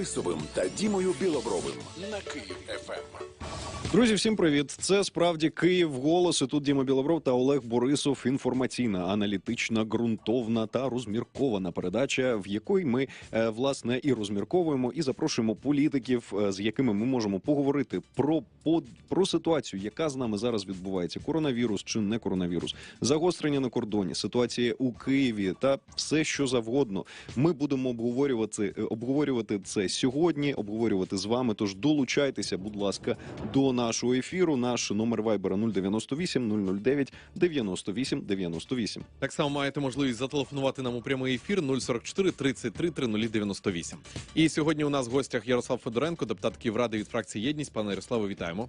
Борисовим та Дімою Білобровим на Київ ФМ. Друзі, всім привіт! Це справді Київ голос. І тут Діма Білобров та Олег Борисов. Інформаційна, аналітична, ґрунтовна та розміркована передача, в якої ми е, власне і розмірковуємо, і запрошуємо політиків, е, з якими ми можемо поговорити про по, про ситуацію, яка з нами зараз відбувається: коронавірус чи не коронавірус, загострення на кордоні, ситуація у Києві та все, що завгодно. Ми будемо обговорювати е, обговорювати це сьогодні, обговорювати з вами. Тож долучайтеся, будь ласка, до нашого ефіру. Наш номер вайбера 098 009 98 98. Так само маєте можливість зателефонувати нам у прямий ефір 044 33 3098. І сьогодні у нас в гостях Ярослав Федоренко, депутат Київради від фракції Єдність. Пане Ярославе, вітаємо.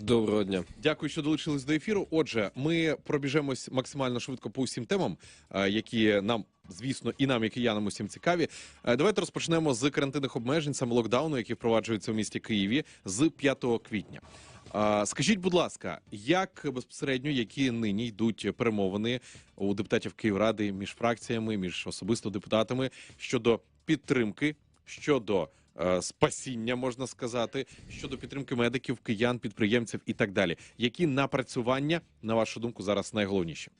Доброго дня. Дякую, що долучились до ефіру. Отже, ми пробіжемось максимально швидко по усім темам, е, які нам. Звісно, і нам, і киянам усім цікаві. Е, Давайте розпочнемо з карантинних обмежень, саме локдауну, які впроваджуються у місті Києві з 5 квітня. Е, Скажіть, будь ласка, як безпосередньо які нині йдуть перемовини у депутатів Київради між фракціями, між особисто депутатами щодо підтримки, щодо е, спасіння, можна сказати, щодо підтримки медиків, киян, підприємців і так далі. Які напрацювання, на вашу думку, зараз найголовніші?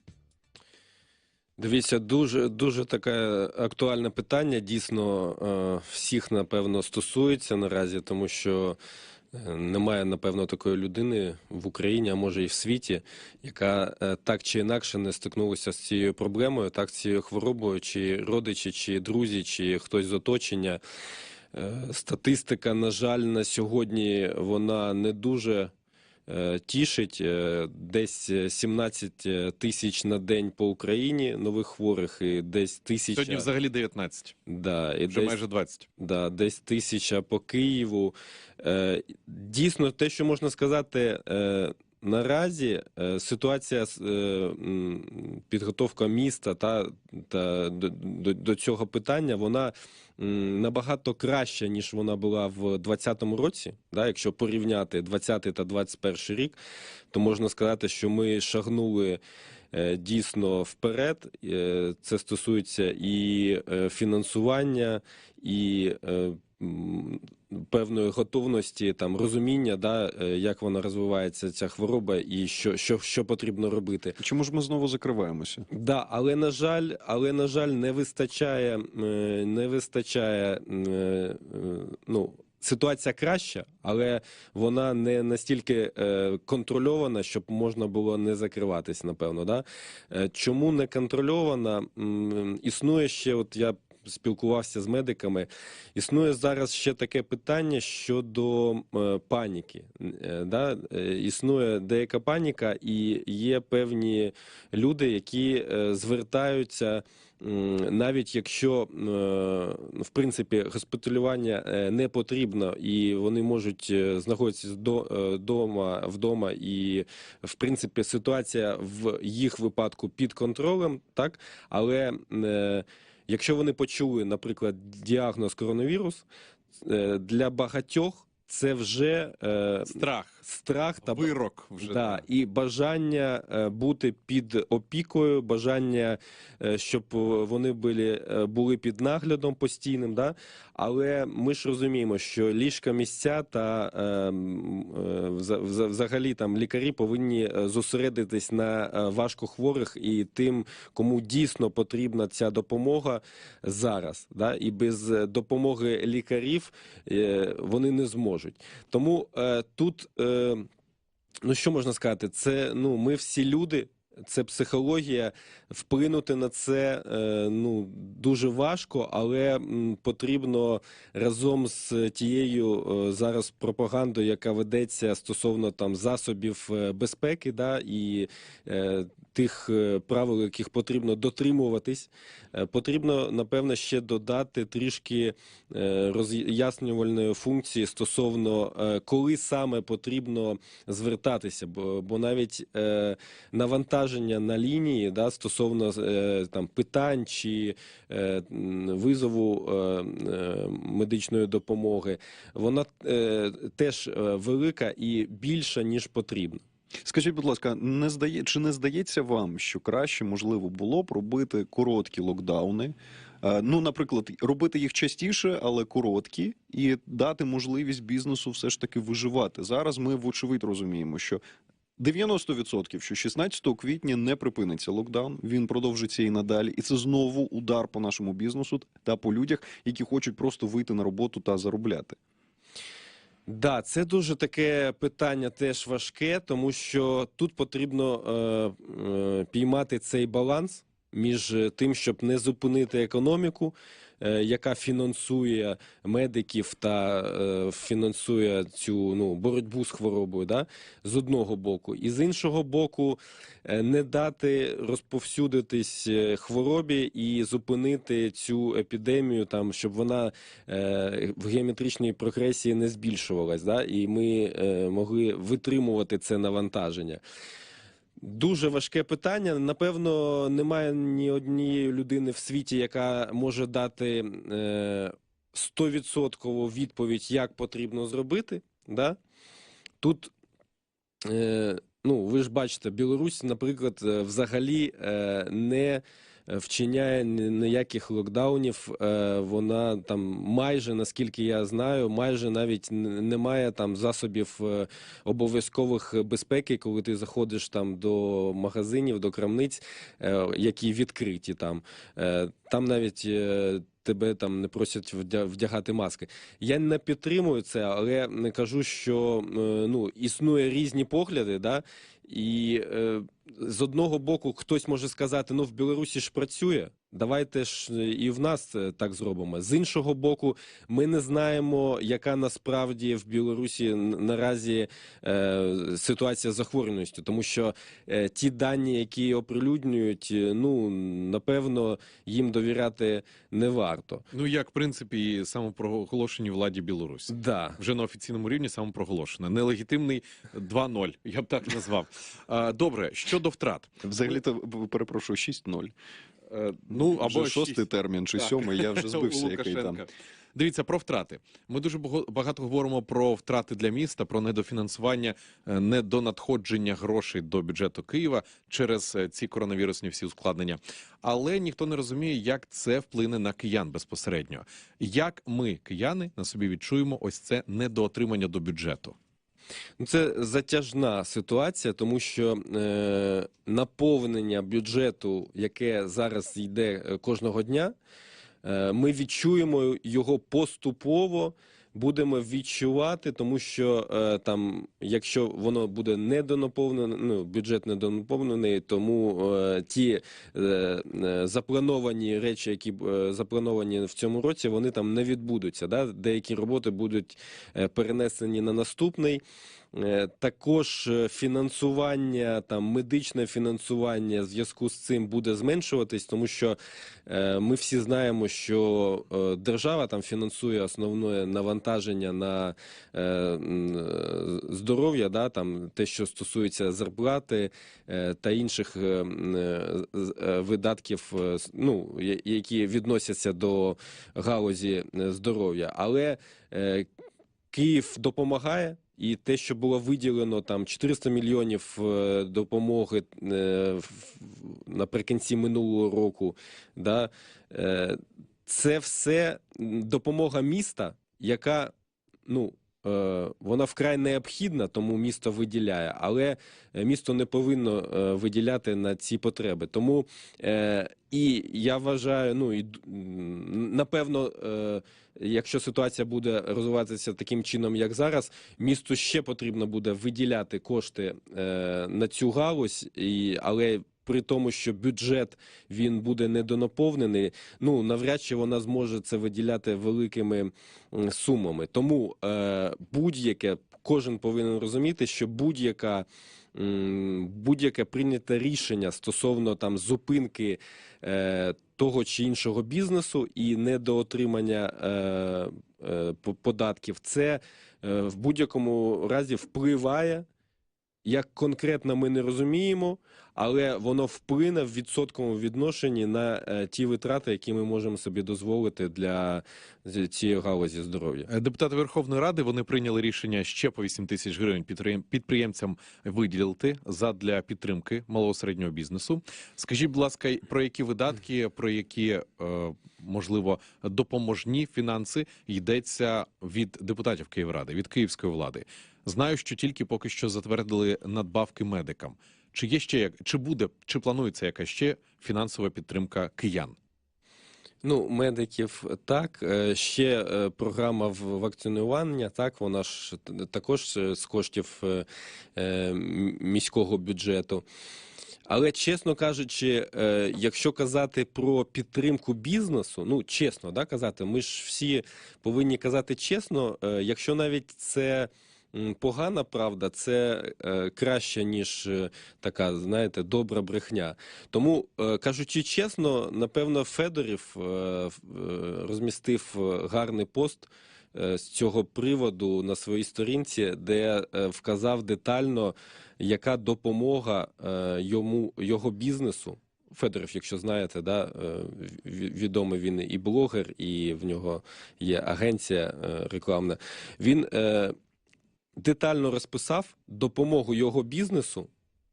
Дивіться, дуже дуже таке актуальне питання. Дійсно, е, всіх напевно стосується наразі, тому що е, немає напевно такої людини в Україні, а може і в світі, яка е, так чи інакше не стикнулася з цією проблемою, так з цією хворобою, чи родичі, чи друзі, чи хтось з оточення. Статистика, на жаль, на сьогодні вона не дуже тішить. Е, Десь е, 17 тисяч на день по Україні нових хворих, і десь тисяча, Сьогодні взагалі 19, да, і вже десь, майже 20. да, десь тисяча по Києву. Е, Дійсно, те, що можна сказати. Наразі е, ситуація з е, підготовка міста та, та до, до, цього питання вона набагато краща, ніж вона була в 2020 році. Да, якщо порівняти 20 та 21 рік, то можна сказати, що ми шагнули е, дійсно вперед. Це стосується і фінансування, і певної готовності, там розуміння, да, е, як вона розвивається, ця хвороба, і що, що, що потрібно робити. Чому ж ми знову закриваємося? Да, але на жаль, але на жаль, не вистачає, е, не вистачає. е, Ну, ситуація краща, але вона не настільки е, контрольована, щоб можна було не закриватись, напевно. Да? Е, Чому не контрольована? М, Існує ще, от я спілкувався з медиками. Існує зараз ще таке питання щодо е, паніки. Е, да? Е, Існує деяка паніка, і є певні люди, які звертаються. Навіть якщо в принципі госпіталювання не потрібно, і вони можуть знаходитися до, дома вдома, і в принципі ситуація в їх випадку під контролем, так але якщо вони почули, наприклад, діагноз коронавірус, е, для багатьох це вже е, Страх, страх та вирок вже. Да, і бажання е, бути під опікою, бажання, е, щоб е, вони були, були під наглядом постійним. Да? Але ми ж розуміємо, що ліжка місця та взагалі там лікарі повинні зосередитись на важкохворих і тим, кому дійсно потрібна ця допомога зараз. Да? І без допомоги лікарів вони не зможуть. Тому тут. Е, Ну, що можна сказати? Це ну, ми всі люди, це психологія. Вплинути на це е, ну, дуже важко, але потрібно разом з тією е, зараз пропагандою, яка ведеться стосовно там засобів безпеки, да, і тих е, правил, яких потрібно дотримуватись, е, потрібно напевно ще додати трішки е, роз'яснювальної функції стосовно коли саме потрібно звертатися, бо, навіть навантаження на лінії да, стосовно там питань чи визову медичної допомоги, вона теж велика і більша ніж потрібно. Скажіть, будь ласка, не здає чи не здається вам, що краще можливо було б робити короткі локдауни? Е, Ну, наприклад, робити їх частіше, але короткі, і дати можливість бізнесу все ж таки виживати. Зараз ми вочевидь розуміємо, що 90% що 16 квітня не припиниться локдаун, він продовжиться і надалі, і це знову удар по нашому бізнесу та по людях, які хочуть просто вийти на роботу та заробляти. Да, це дуже таке питання теж важке, тому що тут потрібно е, е, піймати цей баланс між е, тим, щоб не зупинити економіку, е, яка фінансує медиків та е, фінансує цю ну, боротьбу з хворобою, да, з одного боку, і з іншого боку, не дати розповсюдитись хворобі і зупинити цю епідемію, там, щоб вона в геометричній прогресії не збільшувалась, да, і ми могли витримувати це навантаження. Дуже важке питання. Напевно, немає ні однієї людини в світі, яка може дати стовідсоткову відповідь, як потрібно зробити. Да? Тут, е, ну, ви ж бачите, Білорусь, наприклад, е, взагалі е, не вчиняє ніяких локдаунів. Е, вона там майже, наскільки я знаю, майже навіть немає там засобів е, обов'язкових безпеки, коли ти заходиш там до магазинів, до крамниць, е, які відкриті там. Е, Там навіть е, тебе там не просять вдя- вдягати маски. Я не підтримую це, але не кажу, що е, ну, існує різні погляди, да? І е, з одного боку хтось може сказати, ну в Білорусі ж працює. Давайте ж е, і в нас так зробимо. З іншого боку, ми не знаємо, яка насправді в Білорусі наразі е, ситуація з захворюваністю, тому що е, ті дані, які оприлюднюють, е, ну напевно, їм довіряти не варто. Ну як в принципі самопроголошені владі Білорусі. Да. Вже на офіційному рівні самопроголошено. Нелегітимний 2-0, я б так назвав. Добре, щодо втрат. Взагалі, то перепрошую, 6-0. Е, Ну або Вже шостий термін чи Так. сьомий, я вже збився, який там. Дивіться про втрати. Ми дуже бага- багато говоримо про втрати для міста, про недофінансування, е, недонадходження грошей до бюджету Києва через е, ці коронавірусні всі ускладнення. Але ніхто не розуміє, як це вплине на киян безпосередньо. Як ми, кияни, на собі відчуємо ось це недоотримання до бюджету. Ну, Це затяжна ситуація, тому що е, наповнення бюджету, яке зараз йде е, кожного дня, е, ми відчуємо його поступово. Будемо відчувати, тому що е, там, якщо воно буде недонаповнене, ну бюджет недонаповнений, тому е, ті е, е, заплановані речі, які е, заплановані в цьому році, вони там не відбудуться. Да? Деякі роботи будуть е, перенесені на наступний. Е, Також е, фінансування, там медичне фінансування в зв'язку з цим буде зменшуватись, тому що е, ми всі знаємо, що держава там фінансує основне навантаження на здоров'я, да, там те, що стосується зарплати та інших видатків, ну, які відносяться до галузі здоров'я. Але Київ допомагає. І те, що було виділено там 400 мільйонів е, допомоги е, наприкінці минулого року, да, е, це все допомога міста, яка ну, вона вкрай необхідна, тому місто виділяє, але е, місто не повинно е, виділяти на ці потреби. Тому е, і я вважаю, ну і напевно, е, якщо ситуація буде розвиватися таким чином, як зараз, місту ще потрібно буде виділяти кошти е, на цю галузь, але при тому, що бюджет він буде недонаповнений, ну навряд чи вона зможе це виділяти великими сумами. Тому е, будь-яке кожен повинен розуміти, що будь-яка будь-яке прийняте рішення стосовно там зупинки е, того чи іншого бізнесу і недоотримання е, е, податків, це е, в будь-якому разі впливає як конкретно ми не розуміємо, але воно вплине в відсотковому відношенні на е, ті витрати, які ми можемо собі дозволити для цієї галузі здоров'я. Е, Депутати Верховної Ради вони прийняли рішення ще по 8 тисяч гривень підприємцям виділити задля підтримки малого середнього бізнесу. Скажіть, будь ласка, про які видатки, про які е, можливо допоможні фінанси йдеться від депутатів Київради, від київської влади? Знаю, що тільки поки що затвердили надбавки медикам. Чи є ще як чи буде, чи планується яка ще фінансова підтримка киян? Ну, медиків так. Е, Ще е, програма вакцинування, так, вона ж також е, з коштів міського бюджету. Але, чесно кажучи, якщо казати про підтримку бізнесу, ну чесно, да, казати, ми ж всі повинні казати чесно, якщо навіть це погана правда, це е, краще, ніж е, така, знаєте, добра брехня. Тому, е, кажучи чесно, напевно, Федорів розмістив гарний пост з цього приводу на своїй сторінці, де вказав детально, яка допомога йому його бізнесу. Федоров, якщо знаєте, да, відомий він і блогер, і в нього є агенція рекламна. Він детально розписав допомогу його бізнесу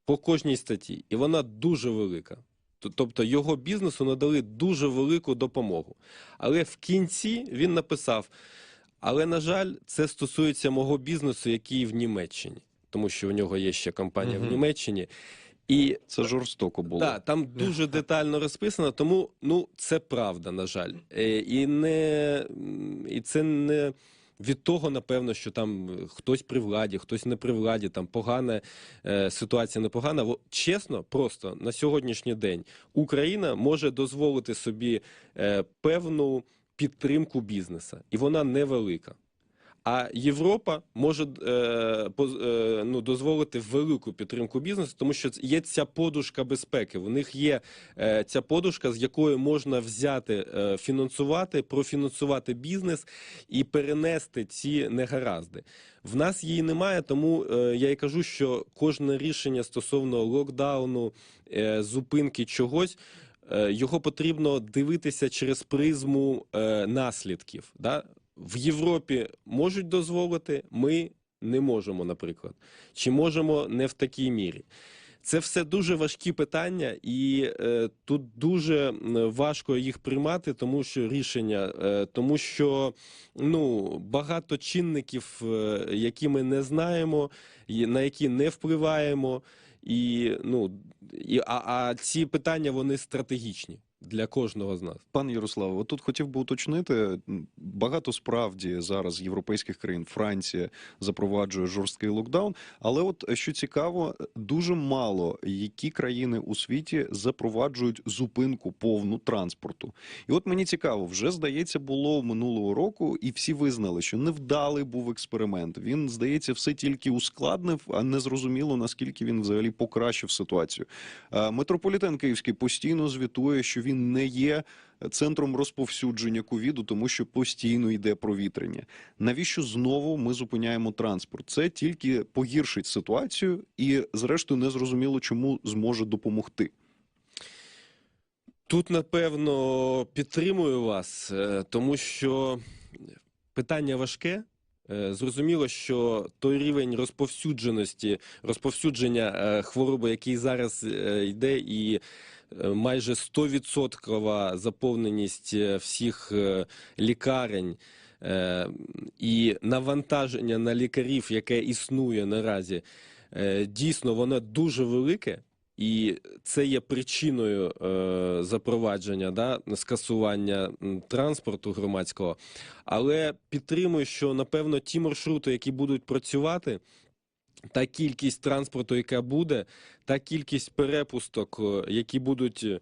по кожній статті, і вона дуже велика. Тобто його бізнесу надали дуже велику допомогу. Але в кінці він написав: але, на жаль, це стосується мого бізнесу, який в Німеччині, тому що в нього є ще компанія Мгм. в Німеччині. І Це жорстоко було. так, там дуже детально розписано, тому ну це правда, на жаль. Е, І не і це не від того, напевно, що там е, хтось при владі, хтось не при владі, там погана е, ситуація непогана. Чесно, просто на сьогоднішній день Україна може дозволити собі е, певну підтримку бізнеса, і вона невелика. А Європа може е, поз- е, ну, дозволити велику підтримку бізнесу, тому що є ця подушка безпеки. У них є е, ця подушка, з якої можна взяти, е, фінансувати, профінансувати бізнес і перенести ці негаразди. В нас її немає, тому е, я і кажу, що кожне рішення стосовно локдауну, е, зупинки чогось. е, Його потрібно дивитися через призму е, наслідків. Да? В Європі можуть дозволити, ми не можемо, наприклад. Чи можемо не в такій мірі? Це все дуже важкі питання, і е, тут дуже важко їх приймати, тому що рішення, е, тому що ну багато чинників, е, які ми не знаємо, на які не впливаємо, і ну і а, а ці питання вони стратегічні для кожного з нас. Пан Ярослав, от тут хотів би уточнити. Багато справді зараз європейських країн, Франція запроваджує жорсткий локдаун. Але от е, що цікаво, дуже мало які країни у світі запроваджують зупинку повну транспорту. І от мені цікаво, вже здається, було минулого року, і всі визнали, що невдалий був експеримент. Він здається, все тільки ускладнив, а не зрозуміло наскільки він взагалі покращив ситуацію. Е, Метрополітен Київський постійно звітує, що він не є центром розповсюдження ковіду, тому що постійно йде провітрення. Навіщо знову ми зупиняємо транспорт? Це тільки погіршить ситуацію, і зрештою не зрозуміло, чому зможе допомогти. Тут, напевно, підтримую вас, е, тому що питання важке. Е, Зрозуміло, що той рівень розповсюдженості, розповсюдження е, хвороби, який зараз йде, і майже 100% заповненість е, всіх е, лікарень е, і навантаження на лікарів, яке існує наразі, е, дійсно воно дуже велике. І це є причиною е, запровадження да, скасування транспорту громадського. Але підтримую, що напевно ті маршрути, які будуть працювати, та кількість транспорту, яка буде, та кількість перепусток, е, які будуть. е,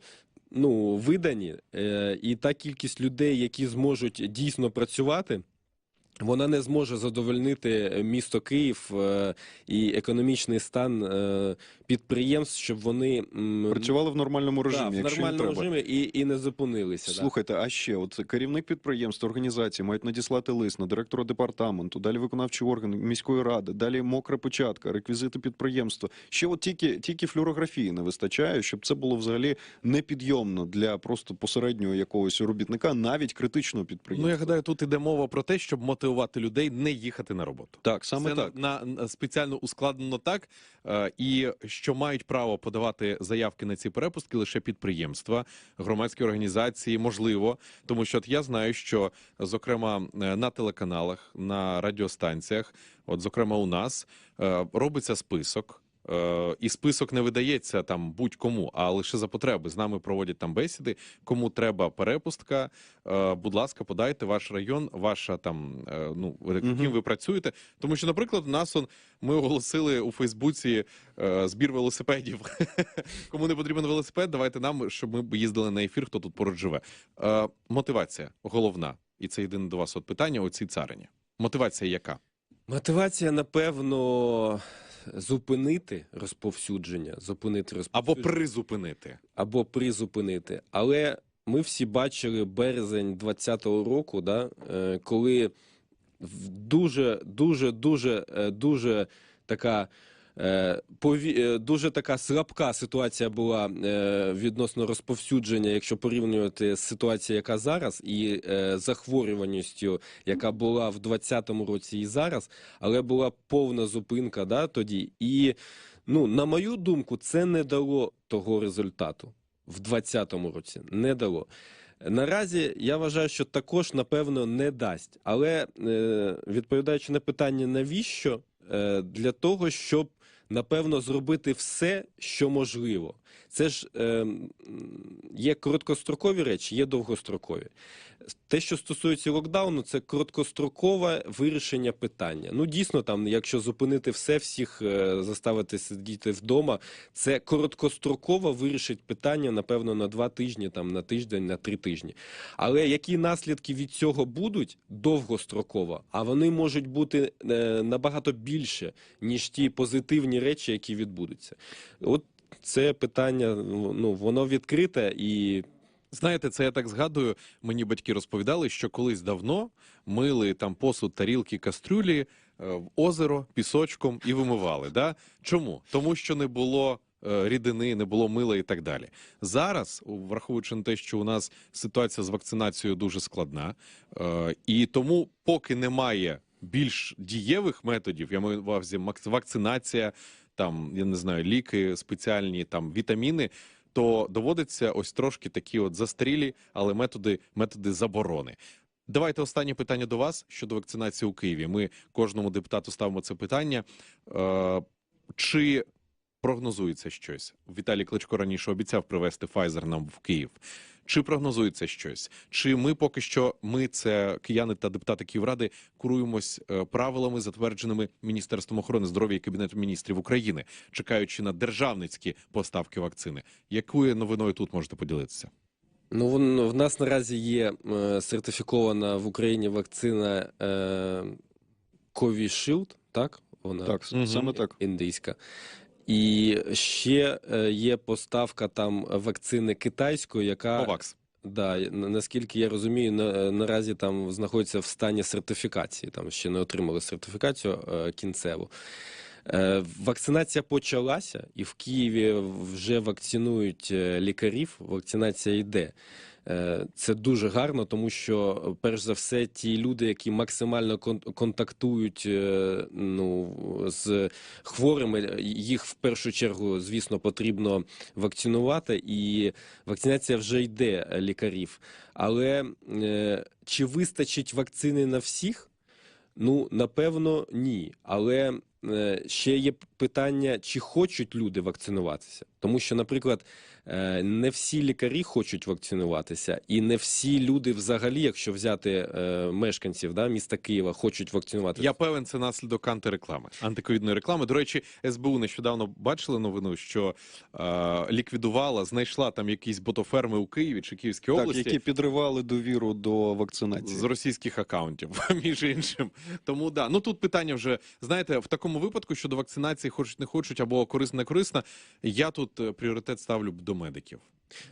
Ну, видані, е, і та кількість людей, які зможуть дійсно працювати, Вона не зможе задовольнити місто Київ е, і економічний стан е, підприємств, щоб вони Працювали в нормальному да, режимі, в якщо їм нормальному треба. режимі і, і не зупинилися. да. Слухайте, а ще от керівник підприємства, організації мають надіслати лист на директора департаменту, далі виконавчий орган міської ради, далі мокра печатка, реквізити підприємства. Ще от тільки, тільки флюорографії не вистачає, щоб це було взагалі непідйомно для просто посереднього якогось робітника, навіть критичного підприємства. Ну я гадаю, тут іде мова про те, щоб мотивувати людей не їхати на роботу. так, саме Це так. На, на спеціально ускладнено так, е, і що мають право подавати заявки на ці перепустки лише підприємства, громадські організації, можливо, тому що от я знаю, що зокрема е, на телеканалах, на радіостанціях, от зокрема у нас е, робиться список. Е, І список не видається там будь-кому, а лише за потреби. З нами проводять там бесіди. Кому треба перепустка, е, будь ласка, подайте ваш район, ваша там е, ну ким ви працюєте. Тому що, наприклад, в нас он ми оголосили у Фейсбуці збір велосипедів. Кому не потрібен велосипед, давайте нам, щоб ми їздили на ефір, хто тут поруч живе. Мотивація головна, і це єдине до вас от питання. Оцій царині. Мотивація яка? Мотивація, напевно, зупинити розповсюдження, зупинити Або призупинити. або призупинити. Але ми всі бачили березень 2020 року, да, е, коли дуже, дуже, дуже, е, дуже така. Е, е, Дуже така слабка ситуація була е, відносно розповсюдження, якщо порівнювати з ситуацією, яка зараз, і захворюваністю, яка була в 2020 році і зараз, але була повна зупинка да, тоді. І ну, на мою думку, це не дало того результату в 2020 році. Не дало. Наразі я вважаю, що також напевно не дасть. Але відповідаючи на питання, навіщо? Е, для того, щоб напевно зробити все, що можливо. Це ж е, є короткострокові речі, є довгострокові. Те, що стосується локдауну, це короткострокове вирішення питання. Ну дійсно, там, якщо зупинити все, всіх е, заставити сидіти вдома, це короткостроково вирішить питання, напевно, на два тижні, там на тиждень, на три тижні. Але які наслідки від цього будуть довгостроково, а вони можуть бути е, набагато більше, ніж ті позитивні речі, які відбудуться. От це питання, ну воно відкрите і Знаєте, це я так згадую. Мені батьки розповідали, що колись давно мили там посуд, тарілки, кастрюлі е, в озеро пісочком і вимивали. Да? Чому? Тому що не було. е, Рідини не було мила і так далі. Зараз, враховуючи на те, що у нас ситуація з вакцинацією дуже складна, е, і тому, поки немає більш дієвих методів, я маю увазі вакцинація, там я не знаю, ліки спеціальні, там вітаміни, то доводиться ось трошки такі от застрілі, але методи, методи заборони. Давайте останнє питання до вас щодо вакцинації у Києві. Ми кожному депутату ставимо це питання. Е, чи прогнозується щось? Віталій Кличко раніше обіцяв привезти Pfizer нам в Київ. Чи прогнозується щось? Чи ми поки що, ми, це кияни та депутати Київради, куруємось е, правилами, затвердженими Міністерством охорони здоров'я і Кабінетом міністрів України, чекаючи на державницькі поставки вакцини? Якою новиною тут можете поділитися? Ну, вон- в нас наразі є е, сертифікована в Україні вакцина е, Covishield, так? Вона Так, саме так. індійська. І ще е, є поставка там вакцини китайської, яка Ковакс. да, наскільки я розумію, на, наразі там знаходиться в стані сертифікації. Там ще не отримали сертифікацію е, кінцеву. Е, Вакцинація почалася, і в Києві вже вакцинують е, лікарів. Вакцинація йде. Е, Це дуже гарно, тому що, перш за все, ті люди, які максимально кон- контактують е, ну, з хворими, їх в першу чергу, звісно, потрібно вакцинувати, і вакцинація вже йде е, лікарів. Але е, чи вистачить вакцини на всіх? Ну, напевно, ні. Але ще є питання, чи хочуть люди вакцинуватися. Тому що, наприклад, е, не всі лікарі хочуть вакцинуватися, і не всі люди, взагалі, якщо взяти е, мешканців да, міста Києва, хочуть вакцинуватися. Я певен, це наслідок антиреклами, антиковідної реклами. До речі, СБУ нещодавно бачили новину, що е, ліквідувала, знайшла там якісь ботоферми у Києві чи Київській Так, області. які підривали довіру до вакцинації. з російських акаунтів, між іншим. Тому да, ну тут питання вже знаєте, в такому випадку щодо вакцинації, хочуть не хочуть, або корисна не корисна. Я тут е, пріоритет ставлю до медиків.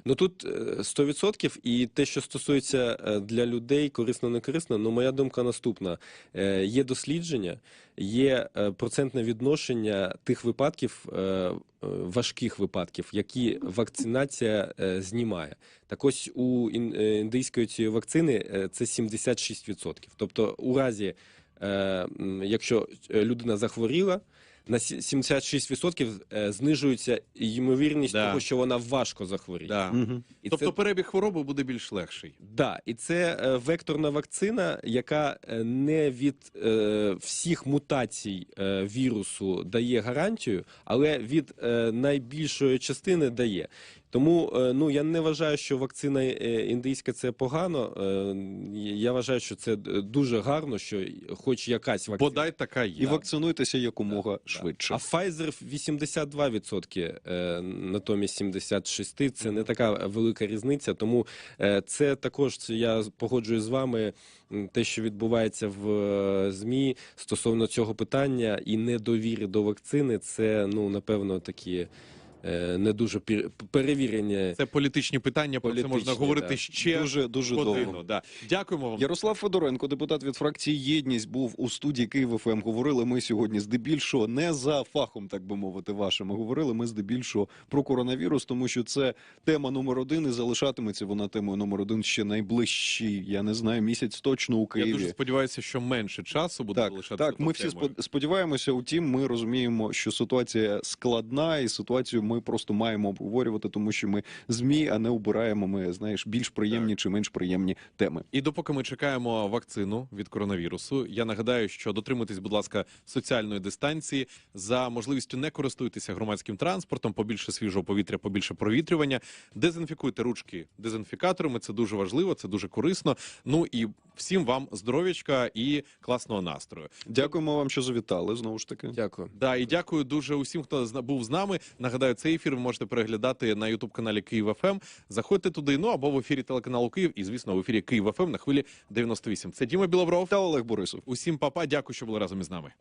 Ну тут е, 100% і те, що стосується е, для людей, корисно не корисно, ну моя думка наступна: Е, є дослідження, є е, процентне відношення тих випадків, е, е, важких випадків, які вакцинація е, знімає. Так ось у ін- е, індійської цієї вакцини е, це 76%. Тобто, у разі, е, якщо е, людина захворіла. На сі- 76% е, знижується ймовірність Да. того, що вона важко захворіє. Да. Угу. І Тобто це, перебіг хвороби буде більш легший. да, і це е, векторна вакцина, яка е, не від е, всіх мутацій е, вірусу дає гарантію, але від е, найбільшої частини дає. Тому е, ну я не вважаю, що вакцина е, індійська це погано. Е, я вважаю, що це дуже гарно, що хоч якась вакцина. Бодай така є. І вакцинуйтеся якомога Да. швидше. А Pfizer 82%, е, натомість 76%. Це не така велика різниця. Тому це також я погоджуюсь з вами. Те, що відбувається в змі стосовно цього питання і недовіри до вакцини, це ну напевно такі не дуже пір- перевірені. Це політичні питання, про це можна говорити да. ще Дуже дуже годину. довго. Да. Дякуємо вам. Ярослав Федоренко, депутат від фракції Єдність, був у студії Київ ФМ. Говорили ми сьогодні здебільшого не за фахом, так би мовити, вашим. Говорили ми здебільшого про коронавірус, тому що це тема номер один і залишатиметься вона темою номер один ще найближчий. Я не знаю, місяць точно у Я Києві. дуже сподіваюся, що менше часу буде Так, залишатися. так, ми всі спод- сподіваємося. Утім, ми розуміємо, що ситуація складна, і ситуацію ми просто маємо обговорювати, тому що ми змі, а не обираємо. Ми знаєш більш приємні чи менш приємні теми. І допоки ми чекаємо вакцину від коронавірусу, я нагадаю, що дотримуйтесь, будь ласка, соціальної дистанції. За можливістю не користуйтеся громадським транспортом, побільше свіжого повітря, побільше провітрювання. Дезінфікуйте ручки дезінфікаторами. Це дуже важливо, це дуже корисно. Ну і всім вам здоров'ячка і класного настрою. Дякуємо вам, що завітали. Знову ж таки. Дякую. Да, і дякую дуже усім, хто був з нами. Нагадаю, цей ефір ви можете переглядати на Ютуб каналі Київ ФМ. Заходьте туди. Ну або в ефірі телеканалу Київ, і звісно, в ефірі Київ ФМ на хвилі 98. Це Діма Білобров. Та Олег Борисов. Усім папа, дякую, що були разом із нами.